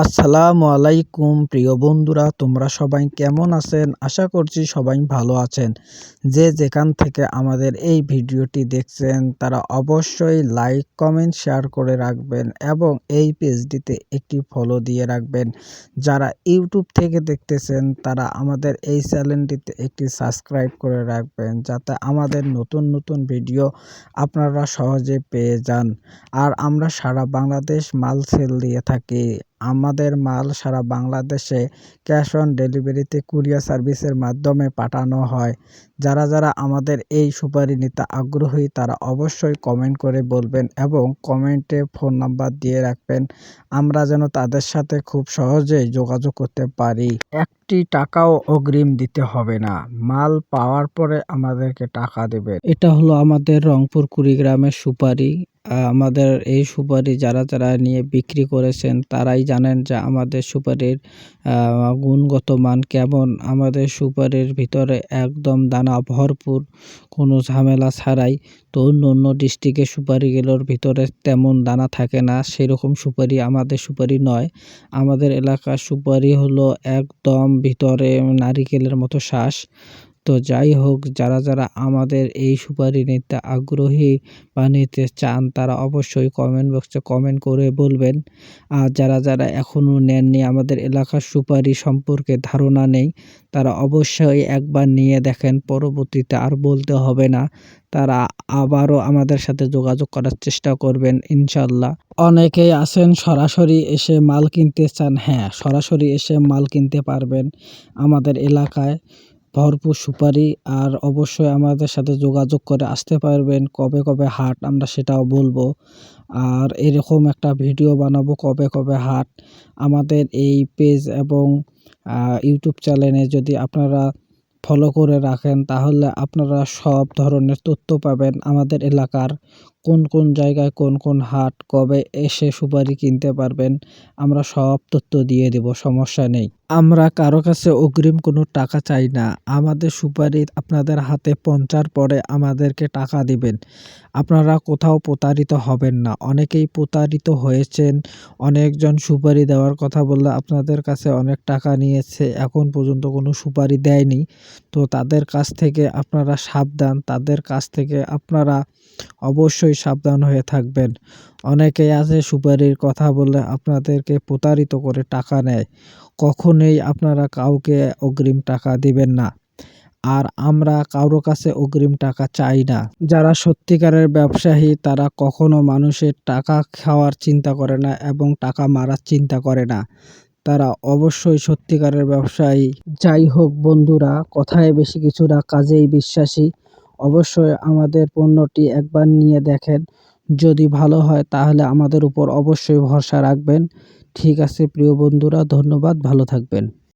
আসসালামু আলাইকুম, প্রিয় বন্ধুরা, তোমরা সবাই কেমন আছেন? আশা করছি সবাই ভালো আছেন। যে যেখান থেকে আমাদের এই ভিডিওটি দেখছেন, তারা অবশ্যই লাইক, কমেন্ট, শেয়ার করে রাখবেন এবং এই পেজটিতে একটি ফলো দিয়ে রাখবেন। যারা ইউটিউব থেকে দেখতেছেন, তারা আমাদের এই চ্যানেলটিতে একটি সাবস্ক্রাইব করে রাখবেন, যাতে আমাদের নতুন নতুন ভিডিও আপনারা সহজে পেয়ে যান। আর আমরা সারা বাংলাদেশ মাল সেল দিয়ে থাকি। আমাদের মাল সারা বাংলাদেশে ক্যাশ অন ডেলিভারিতে কুরিয়ার সার্ভিসের মাধ্যমে পাঠানো হয়। যারা যারা আমাদের এই সুপারি নিতে আগ্রহী, তারা অবশ্যই কমেন্ট করে বলবেন এবং কমেন্টে ফোন নাম্বার দিয়ে রাখবেন। আমরা যেন তাদের সাথে খুব সহজেই যোগাযোগ করতে পারি। একটি টাকাও অগ্রিম দিতে হবে না। মাল পাওয়ার পরে আমাদেরকে টাকা দেবে এটা হলো আমাদের রংপুর কুড়িগ্রামের সুপারি। আমাদের এই সুপারি যারা যারা নিয়ে বিক্রি করেছেন, তারাই জানেন যে আমাদের সুপারির গুণগত মান কেমন। আমাদের সুপারির ভিতরে একদম দানা ভরপুর, কোনো ঝামেলা ছাড়াই। তো অন্য অন্য ডিস্ট্রিক্টের সুপারিগুলোর ভিতরে তেমন দানা থাকে না, সেরকম সুপারি আমাদের সুপারি নয়। আমাদের এলাকার সুপারি হলো একদম ভিতরে নারিকেলের মতো শ্বাস। তো যাই হোক, যারা যারা আমাদের এই সুপারি নিতে আগ্রহী বা নিতে চান, তারা অবশ্যই কমেন্ট বক্সে কমেন্ট করে বলবেন। আর যারা যারা এখনও নেননি, আমাদের এলাকার সুপারি সম্পর্কে ধারণা নেই, তারা অবশ্যই একবার নিয়ে দেখেন, পরবর্তীতে আর বলতে হবে না। তারা আবারও আমাদের সাথে যোগাযোগ করার চেষ্টা করবেন ইনশাল্লাহ অনেকেই আছেন, সরাসরি এসে মাল কিনতে চান। হ্যাঁ সরাসরি এসে মাল কিনতে পারবেন আমাদের এলাকায়। ভরপুর সুপারি আর অবশ্যই আমাদের সাথে যোগাযোগ করে আসতে পারবেন কবে কবে হাট, আমরা সেটাও বলব। আর এরকম একটা ভিডিও বানাবো কবে কবে হাট। আমাদের এই পেজ এবং ইউটিউব চ্যানেলে যদি আপনারা ফলো করে রাখেন, তাহলে আপনারা সব ধরনের তথ্য পাবেন আমাদের এলাকার কোন কোন জায়গায় কোন কোন হাট, কবে এসে সুপারি কিনতে পারবেন, আমরা সব তথ্য দিয়ে দেব, সমস্যা নেই। আমরা কারও কাছে অগ্রিম কোনো টাকা চাই না। আমাদের সুপারি আপনাদের হাতে পৌঁছার পরে আমাদেরকে টাকা দিবেন। আপনারা কোথাও প্রতারিত হবেন না। অনেকেই প্রতারিত হয়েছেন। অনেকজন সুপারি দেওয়ার কথা বললে আপনাদের কাছে অনেক টাকা নিয়েছে। এখন পর্যন্ত কোনো সুপারি দেয়নি। তো তাদের কাছ থেকে আপনারা সাবধান। তাদের কাছ থেকে আপনারা অবশ্যই সাবধান হয়ে থাকবেন। অনেকেই আছে সুপারির কথা বললে আপনাদেরকে প্রতারিত করে টাকা নেয়। কখনোই আপনারা কাউকে অগ্রিম টাকা দিবেন না। আর আমরা কারও কাছে অগ্রিম টাকা চাই না। যারা সত্যিকারের ব্যবসায়ী, তারা কখনো মানুষের টাকা খাওয়ার চিন্তা করে না এবং টাকা মারার চিন্তা করে না। তারা অবশ্যই সত্যিকারের ব্যবসায়ী। যাই হোক বন্ধুরা, কথায় বেশি কিছু না, কাজেই বিশ্বাসী। অবশ্যই আমাদের পণ্যটি একবার নিয়ে দেখেন। যদি ভালো হয়, তাহলে আমাদের উপর অবশ্যই ভরসা রাখবেন। ঠিক আছে প্রিয় বন্ধুরা ধন্যবাদ ভালো থাকবেন।